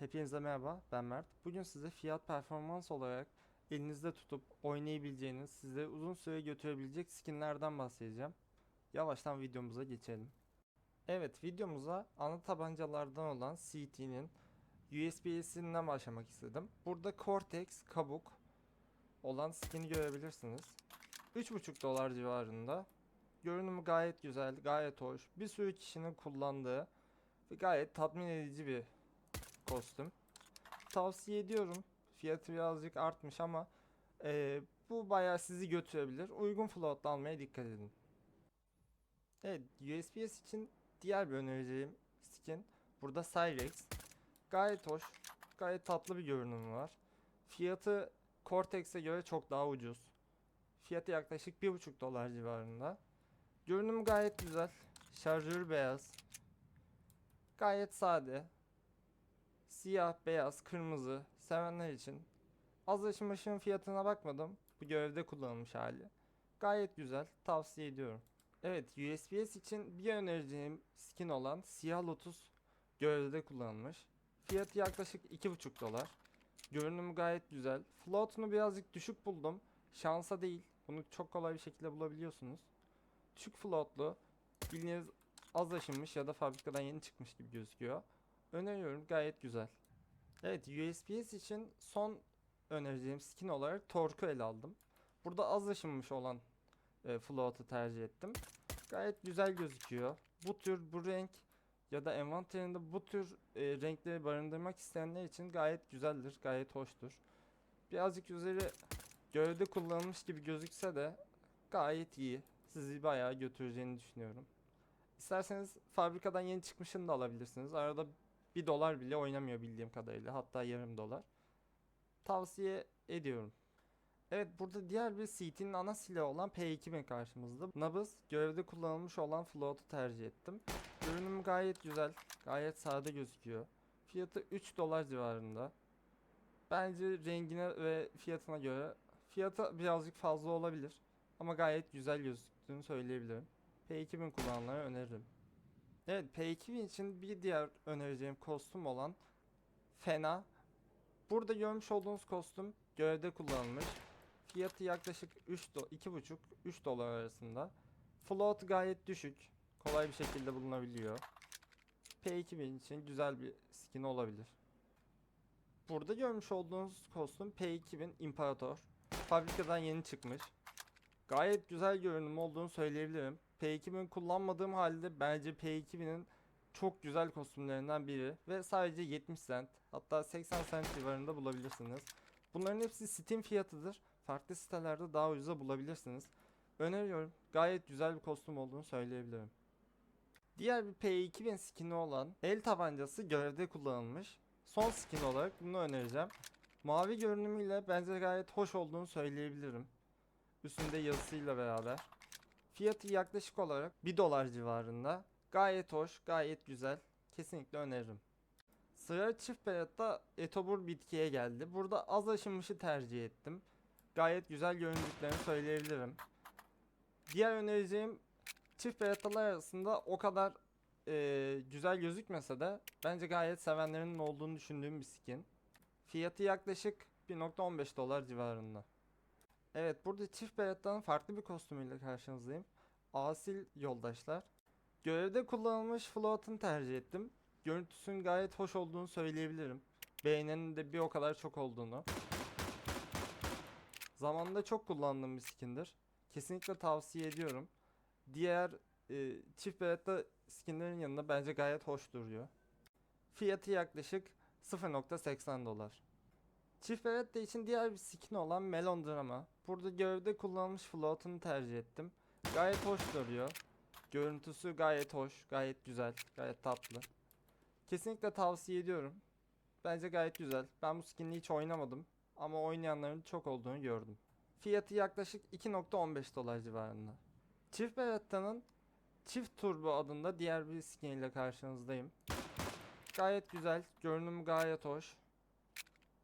Hepinize merhaba, ben Mert. Bugün size fiyat performans olarak elinizde tutup oynayabileceğiniz, size uzun süre götürebilecek skinlerden bahsedeceğim. Yavaştan videomuza geçelim. Evet, videomuza ana tabancalardan olan CT'nin USB'sinden başlamak istedim. Burada Cortex kabuk olan skin'i görebilirsiniz. 3,5 dolar civarında. Görünümü gayet güzel, gayet hoş. Bir sürü kişinin kullandığı ve gayet tatmin edici bir kostüm. Tavsiye ediyorum. Fiyatı birazcık artmış ama eee, bu bayağı sizi götürebilir. Uygun floatla almaya dikkat edin. Evet, USPS için diğer bir önereceğim skin burada Cyrex. Gayet hoş, gayet tatlı bir görünümü var. Fiyatı Cortex'e göre çok daha ucuz. Fiyatı yaklaşık 1,5 dolar civarında. Görünümü gayet güzel. Şarjörü beyaz. Gayet sade. Siyah, beyaz, kırmızı sevenler için. Az ışığın fiyatına bakmadım. Bu görevde kullanılmış hali. Gayet güzel. Tavsiye ediyorum. Evet USPS için bir önereceğim skin olan Siyah Lotus görevde kullanılmış. Fiyatı yaklaşık 2,5 dolar. Görünümü gayet güzel. Float'unu birazcık düşük buldum. Şansa değil. Bunu çok kolay bir şekilde bulabiliyorsunuz. Düşük floatlu. Bildiğiniz az aşınmış ya da fabrikadan yeni çıkmış gibi gözüküyor. Öneriyorum gayet güzel. Evet USPS için son önereceğim skin olarak Torque'u ele aldım. Burada az aşınmış olan e, float'u tercih ettim. Gayet güzel gözüküyor. Bu tür bu renk ya da envanterinde bu tür e, renkleri barındırmak isteyenler için gayet güzeldir, gayet hoştur. Birazcık üzeri gövde kullanılmış gibi gözükse de gayet iyi. Sizi bayağı götüreceğini düşünüyorum. İsterseniz fabrikadan yeni çıkmışını da alabilirsiniz. Arada 1 dolar bile oynamıyor bildiğim kadarıyla. Hatta yarım dolar. Tavsiye ediyorum. Evet burada diğer bir CT'nin ana silahı olan P2000 karşımızda. Nabız görevde kullanılmış olan float'u tercih ettim. Görünümü gayet güzel. Gayet sade gözüküyor. Fiyatı 3 dolar civarında. Bence rengine ve fiyatına göre fiyatı birazcık fazla olabilir. Ama gayet güzel gözüktüğünü söyleyebilirim. P2000 kullananlara öneririm. Evet P2000 için bir diğer önereceğim kostüm olan Fena. Burada görmüş olduğunuz kostüm görevde kullanılmış. Fiyatı yaklaşık 3 do 2,5 3 dolar arasında. Float gayet düşük. Kolay bir şekilde bulunabiliyor. P2000 için güzel bir skin olabilir. Burada görmüş olduğunuz kostüm P2000 İmparator. Fabrikadan yeni çıkmış. Gayet güzel görünüm olduğunu söyleyebilirim. P2000 kullanmadığım halde bence P2000'in çok güzel kostümlerinden biri ve sadece 70 cent hatta 80 cent civarında bulabilirsiniz. Bunların hepsi Steam fiyatıdır. Farklı sitelerde daha ucuza bulabilirsiniz. Öneriyorum. Gayet güzel bir kostüm olduğunu söyleyebilirim. Diğer bir P2000 skin'i olan el tabancası görevde kullanılmış. Son skin olarak bunu önereceğim. Mavi görünümüyle bence gayet hoş olduğunu söyleyebilirim. Üstünde yazısıyla beraber. Fiyatı yaklaşık olarak 1 dolar civarında. Gayet hoş, gayet güzel. Kesinlikle öneririm. Sıra çift beyatta etobur bitkiye geldi. Burada az aşınmışı tercih ettim. Gayet güzel göründüklerini söyleyebilirim. Diğer önereceğim çift beyattalar arasında o kadar eee, güzel gözükmese de bence gayet sevenlerinin olduğunu düşündüğüm bir skin. Fiyatı yaklaşık 1.15 dolar civarında. Evet burada çift beyattanın farklı bir kostümüyle karşınızdayım. Asil yoldaşlar. Görevde kullanılmış float'ını tercih ettim. Görüntüsünün gayet hoş olduğunu söyleyebilirim. Beğenenin de bir o kadar çok olduğunu. Zamanında çok kullandığım bir skindir. Kesinlikle tavsiye ediyorum. Diğer e, çift beyatta skinlerin yanında bence gayet hoş duruyor. Fiyatı yaklaşık 0.80 dolar. Çift beretta için diğer bir skin olan Melon Drama. Burada gövde kullanılmış float'unu tercih ettim. Gayet hoş duruyor. Görüntüsü gayet hoş, gayet güzel, gayet tatlı. Kesinlikle tavsiye ediyorum. Bence gayet güzel. Ben bu skin'i hiç oynamadım ama oynayanların çok olduğunu gördüm. Fiyatı yaklaşık 2.15 dolar civarında. Çift Beretta'nın Çift Turbo adında diğer bir skin ile karşınızdayım. Gayet güzel, görünümü gayet hoş.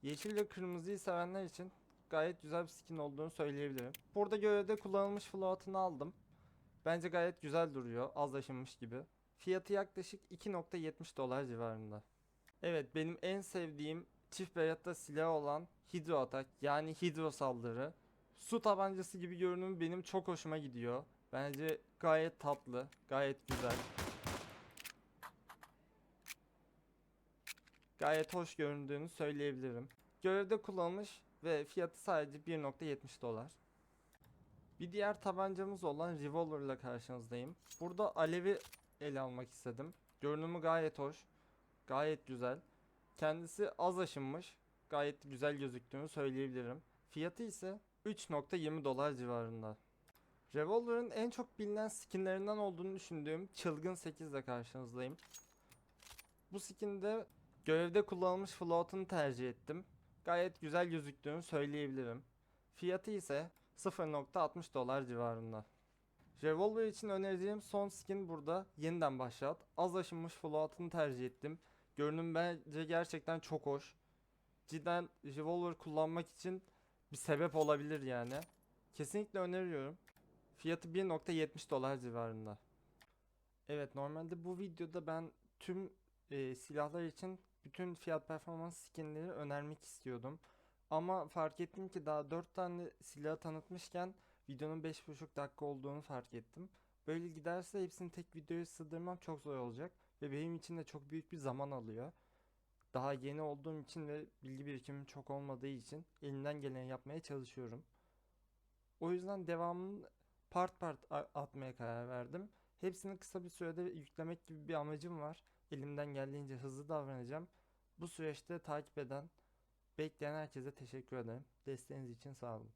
Yeşil ve kırmızıyı sevenler için gayet güzel bir skin olduğunu söyleyebilirim. Burada görevde kullanılmış float'ını aldım. Bence gayet güzel duruyor, az aşınmış gibi. Fiyatı yaklaşık 2.70 dolar civarında. Evet benim en sevdiğim çift beyatta silah olan hidro atak yani hidro saldırı. Su tabancası gibi görünümü benim çok hoşuma gidiyor. Bence gayet tatlı, gayet güzel. Gayet hoş göründüğünü söyleyebilirim. Görevde kullanılmış ve fiyatı sadece 1.70 dolar. Bir diğer tabancamız olan Revolver ile karşınızdayım. Burada Alev'i ele almak istedim. Görünümü gayet hoş. Gayet güzel. Kendisi az aşınmış. Gayet güzel gözüktüğünü söyleyebilirim. Fiyatı ise 3.20 dolar civarında. Revolver'ın en çok bilinen skinlerinden olduğunu düşündüğüm Çılgın 8 ile karşınızdayım. Bu skinde görevde kullanılmış float'unu tercih ettim. Gayet güzel gözüktüğünü söyleyebilirim. Fiyatı ise 0.60 dolar civarında. Revolver için önereceğim son skin burada yeniden başlat. Az aşınmış float'ını tercih ettim. Görünüm bence gerçekten çok hoş. Cidden Revolver kullanmak için bir sebep olabilir yani. Kesinlikle öneriyorum. Fiyatı 1.70 dolar civarında. Evet normalde bu videoda ben tüm e, silahlar için bütün fiyat performans skinleri önermek istiyordum. Ama fark ettim ki daha 4 tane silah tanıtmışken videonun 5.5 dakika olduğunu fark ettim. Böyle giderse hepsini tek videoya sığdırmam çok zor olacak ve benim için de çok büyük bir zaman alıyor. Daha yeni olduğum için ve bilgi birikimim çok olmadığı için elimden geleni yapmaya çalışıyorum. O yüzden devamını part part atmaya karar verdim. Hepsini kısa bir sürede yüklemek gibi bir amacım var. Elimden geldiğince hızlı davranacağım. Bu süreçte takip eden, bekleyen herkese teşekkür ederim. Desteğiniz için sağ olun.